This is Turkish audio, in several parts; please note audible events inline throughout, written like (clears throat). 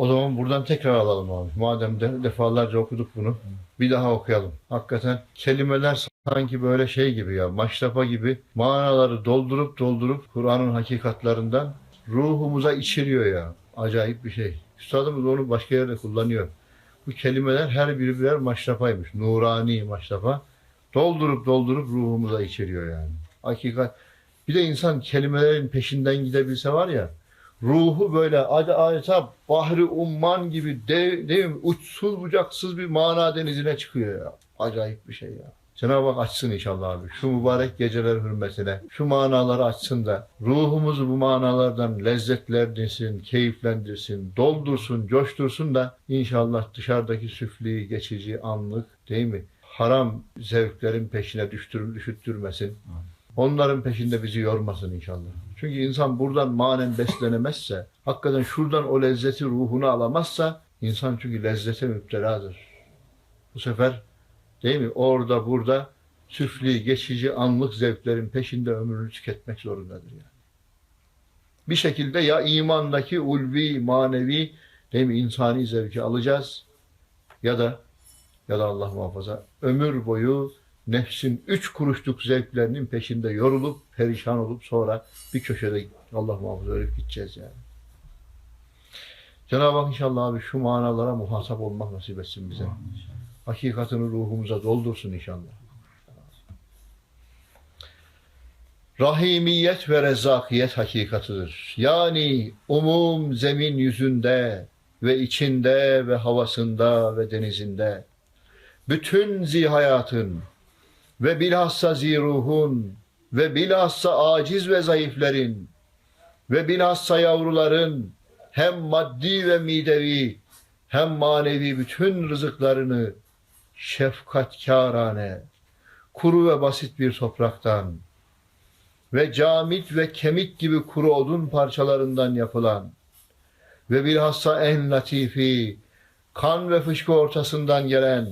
O zaman buradan tekrar alalım abi. Madem de defalarca okuduk bunu. Bir daha okuyalım. Hakikaten kelimeler sanki böyle şey gibi ya, maşrapa gibi manaları doldurup doldurup Kur'an'ın hakikatlerinden ruhumuza içiriyor ya. Acayip bir şey. Üstadımız onu başka yerde kullanıyor. Bu kelimeler her biri birer maşrapaymış. Nurani maşrapa. Doldurup doldurup ruhumuza içiriyor yani. Hakikat. Bir de insan kelimelerin peşinden gidebilse var ya, ruhu böyle ad- adeta bahri umman gibi dev, değil mi? uçsuz bucaksız bir mana denizine çıkıyor ya. Acayip bir şey ya. Cenab-ı Hak açsın inşallah abi. Şu mübarek geceler hürmetine. Şu manaları açsın da ruhumuzu bu manalardan lezzetlendirsin, keyiflendirsin, doldursun, coştursun da inşallah dışarıdaki süfli, geçici, anlık değil mi? Haram zevklerin peşine düştür, düşüttürmesin. Onların peşinde bizi yormasın inşallah. Çünkü insan buradan manen beslenemezse, hakikaten şuradan o lezzeti ruhunu alamazsa, insan çünkü lezzete müpteladır. Bu sefer değil mi? Orada burada süfli, geçici, anlık zevklerin peşinde ömrünü tüketmek zorundadır yani. Bir şekilde ya imandaki ulvi, manevi, değil mi? insani zevki alacağız ya da ya da Allah muhafaza ömür boyu nefsin üç kuruşluk zevklerinin peşinde yorulup perişan olup sonra bir köşede Allah muhafaza ölüp gideceğiz yani. Cenab-ı Hak inşallah abi şu manalara muhatap olmak nasip etsin bize. Hakikatini ruhumuza doldursun inşallah. Rahimiyet ve rezzakiyet hakikatıdır. Yani umum zemin yüzünde ve içinde ve havasında ve denizinde bütün zihayatın ve bilhassa ziruhun ve bilhassa aciz ve zayıflerin ve bilhassa yavruların hem maddi ve midevi hem manevi bütün rızıklarını şefkatkârane, kuru ve basit bir topraktan ve camit ve kemik gibi kuru odun parçalarından yapılan ve bilhassa en latifi, kan ve fışkı ortasından gelen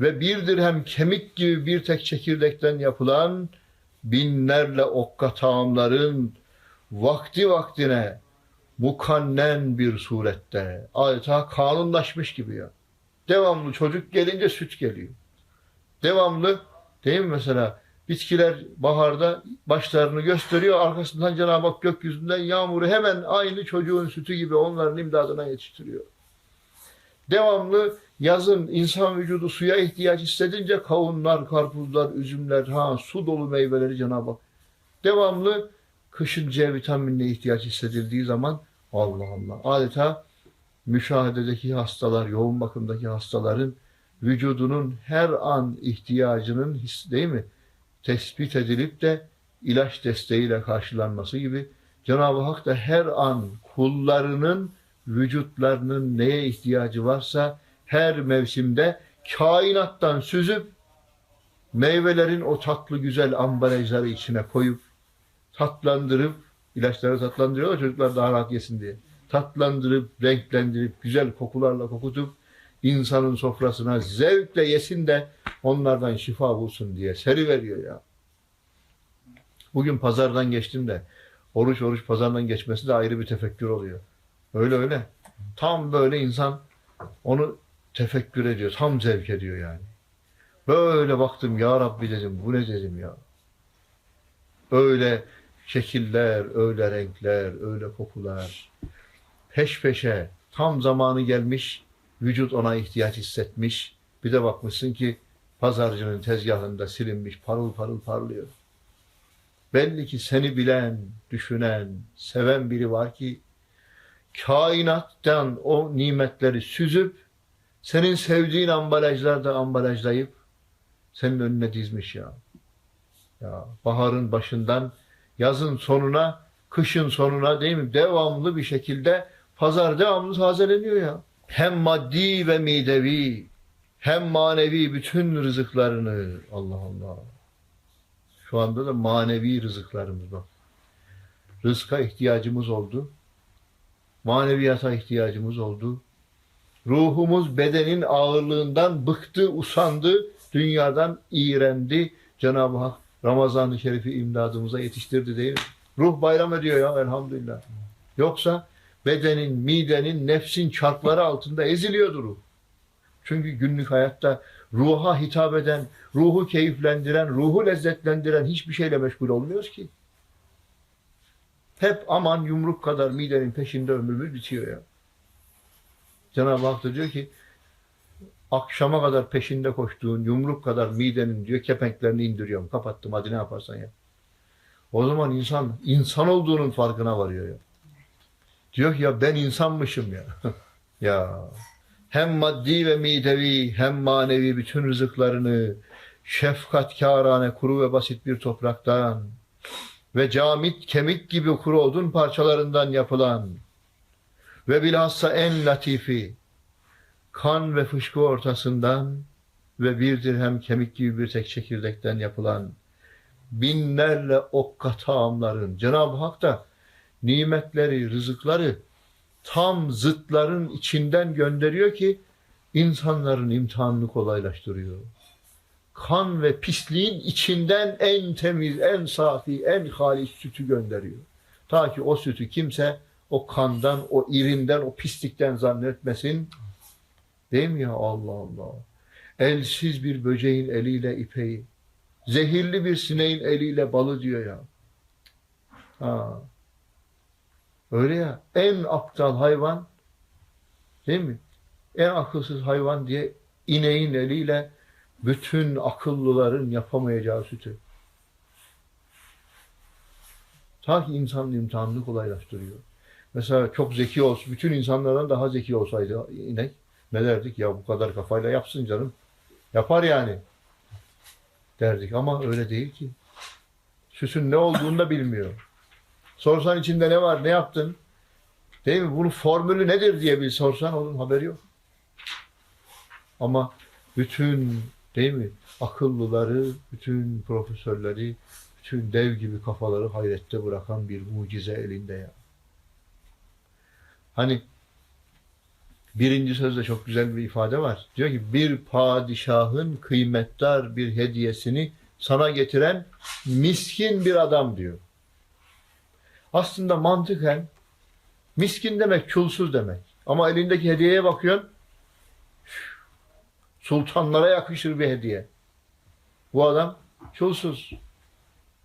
ve bir dirhem kemik gibi bir tek çekirdekten yapılan binlerle okka taamların vakti vaktine mukannen bir surette adeta kanunlaşmış gibi ya. Devamlı çocuk gelince süt geliyor. Devamlı değil mi mesela bitkiler baharda başlarını gösteriyor arkasından Cenab-ı Hak gökyüzünden yağmuru hemen aynı çocuğun sütü gibi onların imdadına yetiştiriyor. Devamlı yazın insan vücudu suya ihtiyaç hissedince kavunlar, karpuzlar, üzümler, ha su dolu meyveleri Cenab-ı Hak. Devamlı kışın C vitaminine ihtiyaç hissedildiği zaman Allah Allah adeta müşahededeki hastalar, yoğun bakımdaki hastaların vücudunun her an ihtiyacının his, değil mi? Tespit edilip de ilaç desteğiyle karşılanması gibi Cenab-ı Hak da her an kullarının vücutlarının neye ihtiyacı varsa her mevsimde kainattan süzüp meyvelerin o tatlı güzel ambalajları içine koyup tatlandırıp ilaçları tatlandırıyorlar çocuklar daha rahat yesin diye. Tatlandırıp, renklendirip, güzel kokularla kokutup insanın sofrasına zevkle yesin de onlardan şifa bulsun diye seri veriyor ya. Bugün pazardan geçtim de oruç oruç pazardan geçmesi de ayrı bir tefekkür oluyor. Öyle öyle. Tam böyle insan onu tefekkür ediyor. Tam zevk ediyor yani. Böyle baktım ya Rabbi dedim. Bu ne dedim ya. Öyle şekiller, öyle renkler, öyle kokular. Peş peşe tam zamanı gelmiş. Vücut ona ihtiyaç hissetmiş. Bir de bakmışsın ki pazarcının tezgahında silinmiş parıl parıl parlıyor. Belli ki seni bilen, düşünen, seven biri var ki kainattan o nimetleri süzüp senin sevdiğin ambalajlarda ambalajlayıp senin önüne dizmiş ya. Ya baharın başından yazın sonuna, kışın sonuna değil mi? Devamlı bir şekilde pazar devamlı tazeleniyor ya. Hem maddi ve midevi hem manevi bütün rızıklarını Allah Allah. Şu anda da manevi rızıklarımız bak. Rızka ihtiyacımız oldu. Maneviyata ihtiyacımız oldu. Ruhumuz bedenin ağırlığından bıktı, usandı, dünyadan iğrendi. Cenab-ı Hak Ramazan-ı Şerif'i imdadımıza yetiştirdi değil mi? Ruh bayram ediyor ya elhamdülillah. Yoksa bedenin, midenin, nefsin çarkları altında eziliyordur ruh. Çünkü günlük hayatta ruha hitap eden, ruhu keyiflendiren, ruhu lezzetlendiren hiçbir şeyle meşgul olmuyoruz ki. Hep aman yumruk kadar midenin peşinde ömrümüz bitiyor ya. Cenab-ı Hak da diyor ki akşama kadar peşinde koştuğun yumruk kadar midenin diyor kepenklerini indiriyorum. Kapattım hadi ne yaparsan yap. O zaman insan insan olduğunun farkına varıyor ya. Diyor ki ya ben insanmışım ya. (laughs) ya hem maddi ve midevi hem manevi bütün rızıklarını şefkatkârane kuru ve basit bir topraktan ve camit kemik gibi kuru odun parçalarından yapılan ve bilhassa en latifi kan ve fışkı ortasından ve bir dirhem kemik gibi bir tek çekirdekten yapılan binlerle okka taamların Cenab-ı Hak da nimetleri, rızıkları tam zıtların içinden gönderiyor ki insanların imtihanını kolaylaştırıyor. Kan ve pisliğin içinden en temiz, en safi, en halis sütü gönderiyor. Ta ki o sütü kimse o kandan, o irinden, o pislikten zannetmesin. Değil mi ya Allah Allah? Elsiz bir böceğin eliyle ipeği, zehirli bir sineğin eliyle balı diyor ya. Ha. Öyle ya. En aptal hayvan değil mi? En akılsız hayvan diye ineğin eliyle bütün akıllıların yapamayacağı sütü. Ta ki insanın imtihanını kolaylaştırıyor. Mesela çok zeki olsun, bütün insanlardan daha zeki olsaydı inek ne derdik ya bu kadar kafayla yapsın canım. Yapar yani derdik ama öyle değil ki. Sütün ne olduğunu da bilmiyor. Sorsan içinde ne var, ne yaptın? Değil mi? Bunun formülü nedir diye bir sorsan onun haberi yok. Ama bütün değil mi? Akıllıları, bütün profesörleri, bütün dev gibi kafaları hayrette bırakan bir mucize elinde ya. Hani birinci sözde çok güzel bir ifade var. Diyor ki bir padişahın kıymetdar bir hediyesini sana getiren miskin bir adam diyor. Aslında mantıken miskin demek çulsuz demek. Ama elindeki hediyeye bakıyorsun sultanlara yakışır bir hediye. Bu adam çulsuz,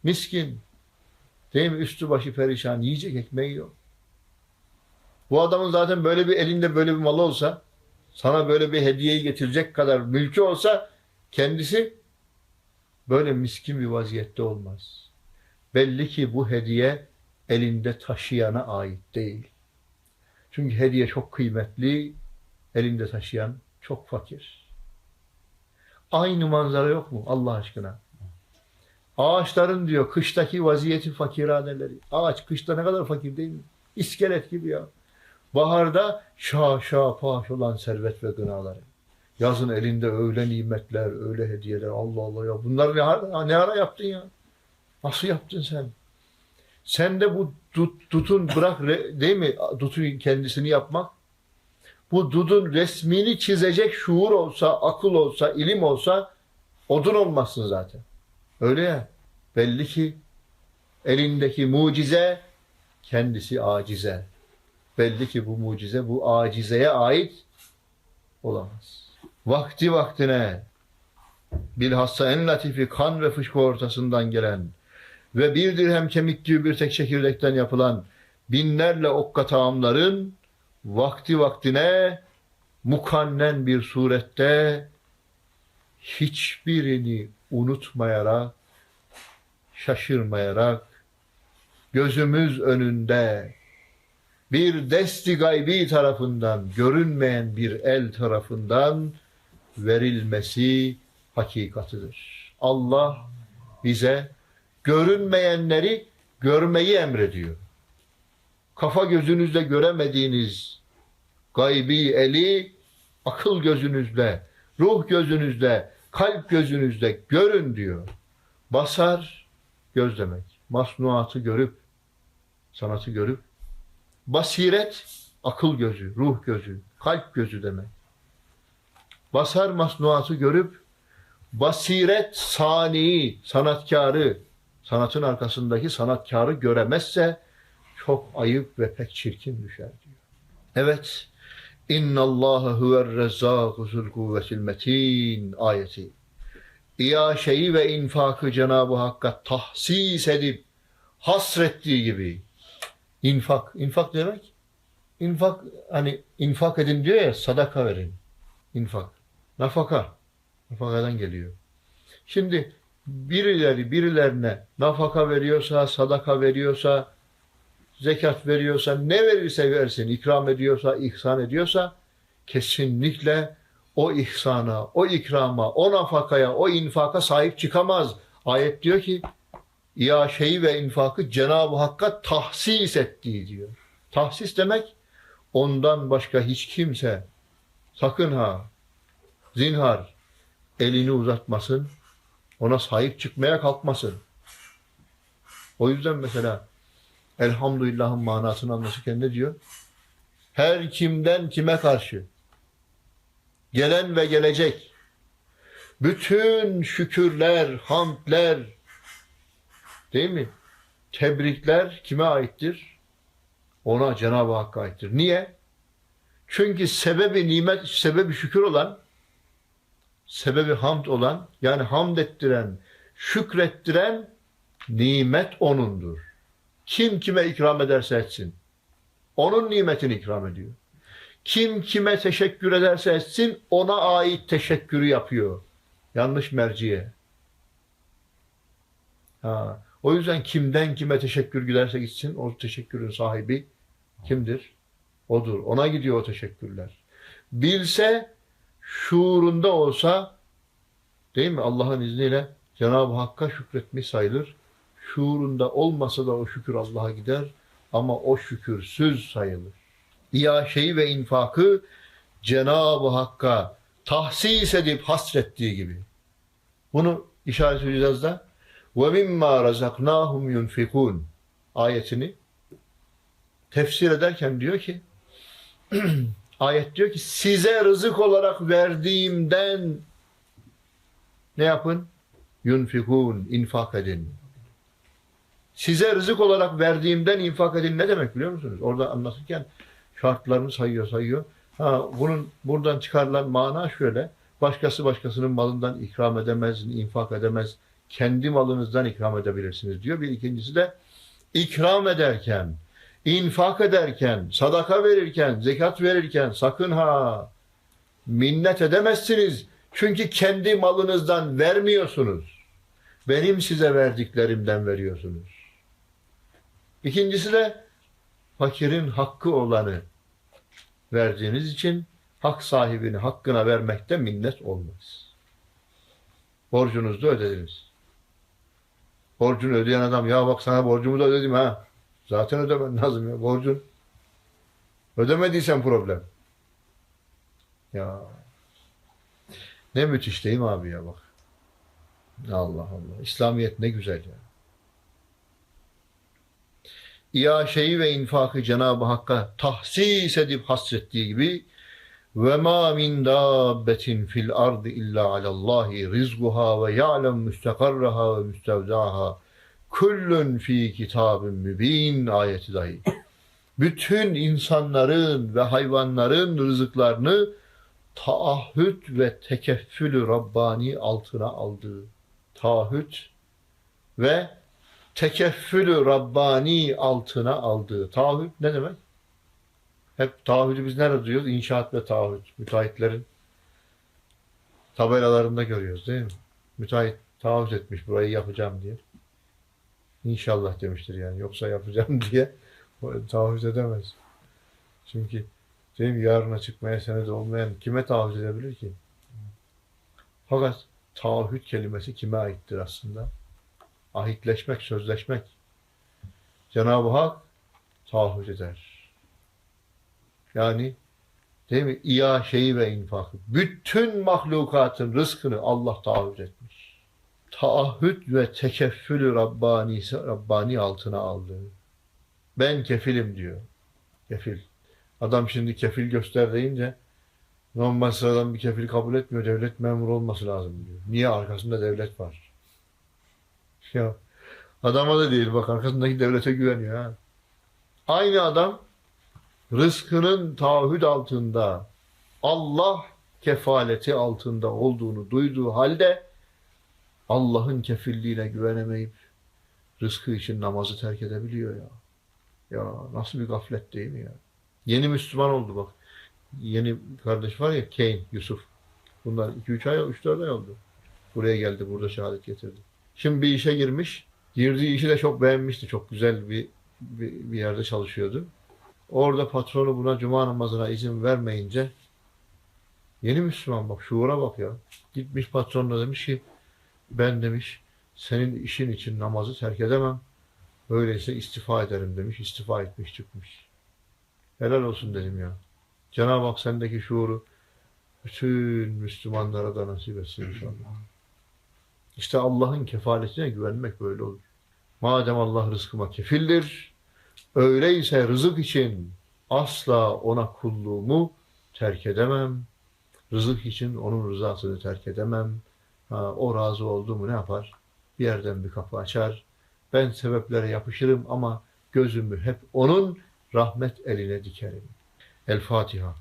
miskin, değil mi? Üstü başı perişan, yiyecek ekmeği yok. Bu adamın zaten böyle bir elinde böyle bir malı olsa, sana böyle bir hediyeyi getirecek kadar mülkü olsa, kendisi böyle miskin bir vaziyette olmaz. Belli ki bu hediye elinde taşıyana ait değil. Çünkü hediye çok kıymetli, elinde taşıyan çok fakir. Aynı manzara yok mu Allah aşkına? Ağaçların diyor kıştaki vaziyeti fakiraneleri. Ağaç kışta ne kadar fakir değil mi? İskelet gibi ya. Baharda şa şa paş olan servet ve gınaları. Yazın elinde öyle nimetler, öyle hediyeler. Allah Allah ya. Bunları ne ara, ne ara yaptın ya? Nasıl yaptın sen? Sen de bu dut, dutun bırak değil mi? Dutun kendisini yapmak. Bu dudun resmini çizecek şuur olsa, akıl olsa, ilim olsa odun olmazsın zaten. Öyle ya. Belli ki elindeki mucize kendisi acize. Belli ki bu mucize bu acizeye ait olamaz. Vakti vaktine bilhassa en latifi kan ve fışkı ortasından gelen ve bir dirhem kemik gibi bir tek çekirdekten yapılan binlerle okka taamların vakti vaktine mukannen bir surette hiçbirini unutmayarak, şaşırmayarak gözümüz önünde bir desti gaybi tarafından, görünmeyen bir el tarafından verilmesi hakikatıdır. Allah bize görünmeyenleri görmeyi emrediyor. Kafa gözünüzle göremediğiniz gaybi eli akıl gözünüzle, ruh gözünüzle, kalp gözünüzle görün diyor. Basar göz demek. Masnuatı görüp, sanatı görüp, basiret akıl gözü, ruh gözü, kalp gözü demek. Basar masnuatı görüp, basiret saniyi, sanatkarı, sanatın arkasındaki sanatkarı göremezse çok ayıp ve pek çirkin düşer diyor. Evet. İnna Allah huver rezzâku zul kuvvetil metin ayeti. İyaşeyi ve infakı Cenab-ı Hakk'a tahsis edip hasrettiği gibi infak, infak demek infak hani infak edin diyor ya sadaka verin. infak. Nafaka. Nafakadan geliyor. Şimdi birileri birilerine nafaka veriyorsa, sadaka veriyorsa, zekat veriyorsa, ne verirse versin, ikram ediyorsa, ihsan ediyorsa kesinlikle o ihsana, o ikrama, o nafakaya, o infaka sahip çıkamaz. Ayet diyor ki iaşeyi ve infakı Cenab-ı Hakk'a tahsis ettiği diyor. Tahsis demek ondan başka hiç kimse sakın ha zinhar elini uzatmasın, ona sahip çıkmaya kalkmasın. O yüzden mesela elhamdülillahın manasını anlatırken ne diyor? Her kimden kime karşı gelen ve gelecek bütün şükürler, hamdler değil mi? Tebrikler kime aittir? Ona Cenab-ı Hakk'a aittir. Niye? Çünkü sebebi nimet, sebebi şükür olan, sebebi hamd olan, yani hamd ettiren, şükrettiren nimet O'nundur. Kim kime ikram ederse etsin. Onun nimetini ikram ediyor. Kim kime teşekkür ederse etsin ona ait teşekkürü yapıyor. Yanlış merciye. Ha. O yüzden kimden kime teşekkür giderse gitsin o teşekkürün sahibi kimdir? Odur. Ona gidiyor o teşekkürler. Bilse şuurunda olsa değil mi Allah'ın izniyle Cenab-ı Hakk'a şükretmiş sayılır. Şuurunda olmasa da o şükür Allah'a gider ama o şükürsüz sayılır. İyaşeyi ve infakı Cenab-ı Hakk'a tahsis edip hasrettiği gibi. Bunu işaret edeceğiz da mimma razaknahum yunfikun ayetini tefsir ederken diyor ki (clears throat) ayet diyor ki size rızık olarak verdiğimden ne yapın? Yunfikun, infak edin. Size rızık olarak verdiğimden infak edin ne demek biliyor musunuz? Orada anlatırken şartlarını sayıyor sayıyor. Ha, bunun buradan çıkarılan mana şöyle. Başkası başkasının malından ikram edemez, infak edemez. Kendi malınızdan ikram edebilirsiniz diyor. Bir ikincisi de ikram ederken, infak ederken, sadaka verirken, zekat verirken sakın ha minnet edemezsiniz. Çünkü kendi malınızdan vermiyorsunuz. Benim size verdiklerimden veriyorsunuz. İkincisi de fakirin hakkı olanı verdiğiniz için hak sahibini hakkına vermekte minnet olmaz. Borcunuzu da ödediniz. Borcunu ödeyen adam ya bak sana borcumu da ödedim ha. Zaten ödemen lazım ya borcun. Ödemediysen problem. Ya ne müthiş değil mi abi ya bak. Allah Allah. İslamiyet ne güzel ya. İyaşeyi ve infakı Cenab-ı Hakk'a tahsis edip hasrettiği gibi ve ma min dabbetin fil ardı illa alallahi rizquha ve ya'lem müstakarraha ve müstevdaha kullun fi kitabın mübin ayeti dahi. Bütün insanların ve hayvanların rızıklarını taahhüt ve tekeffülü Rabbani altına aldığı taahhüt ve tekeffülü Rabbani altına aldığı. Taahhüt ne demek? Hep taahhüdü biz nerede duyuyoruz? İnşaat ve taahhüt. Müteahhitlerin tabelalarında görüyoruz değil mi? Müteahhit taahhüt etmiş burayı yapacağım diye. İnşallah demiştir yani. Yoksa yapacağım (laughs) diye taahhüt edemez. Çünkü değil mi? yarına çıkmaya senede olmayan kime taahhüt edebilir ki? Fakat taahhüt kelimesi kime aittir aslında? ahitleşmek, sözleşmek. Cenab-ı Hak taahhüt eder. Yani değil mi? İya şeyi ve infakı. Bütün mahlukatın rızkını Allah taahhüt etmiş. Taahhüt ve tekeffülü Rabbani, Rabbani altına aldı. Ben kefilim diyor. Kefil. Adam şimdi kefil göster deyince normal sıradan bir kefil kabul etmiyor. Devlet memuru olması lazım diyor. Niye? Arkasında devlet var. Ya adama da değil bak arkasındaki devlete güveniyor ha. Aynı adam rızkının taahhüt altında Allah kefaleti altında olduğunu duyduğu halde Allah'ın kefilliğine güvenemeyip rızkı için namazı terk edebiliyor ya. Ya nasıl bir gaflet değil mi ya? Yeni Müslüman oldu bak. Yeni kardeş var ya Kane, Yusuf. Bunlar 2-3 ay, 3-4 ay oldu. Buraya geldi, burada şehadet getirdi. Şimdi bir işe girmiş. Girdiği işi de çok beğenmişti. Çok güzel bir, bir, bir yerde çalışıyordu. Orada patronu buna cuma namazına izin vermeyince yeni Müslüman bak şuura bak ya. Gitmiş patronla demiş ki ben demiş senin işin için namazı terk edemem. Öyleyse istifa ederim demiş. İstifa etmiş çıkmış. Helal olsun dedim ya. Cenab-ı Hak sendeki şuuru bütün Müslümanlara da nasip etsin inşallah. İşte Allah'ın kefaletine güvenmek böyle olur. Madem Allah rızkıma kefildir, öyleyse rızık için asla ona kulluğumu terk edemem. Rızık için onun rızasını terk edemem. Ha, o razı oldu mu ne yapar? Bir yerden bir kapı açar. Ben sebeplere yapışırım ama gözümü hep onun rahmet eline dikerim. El Fatiha.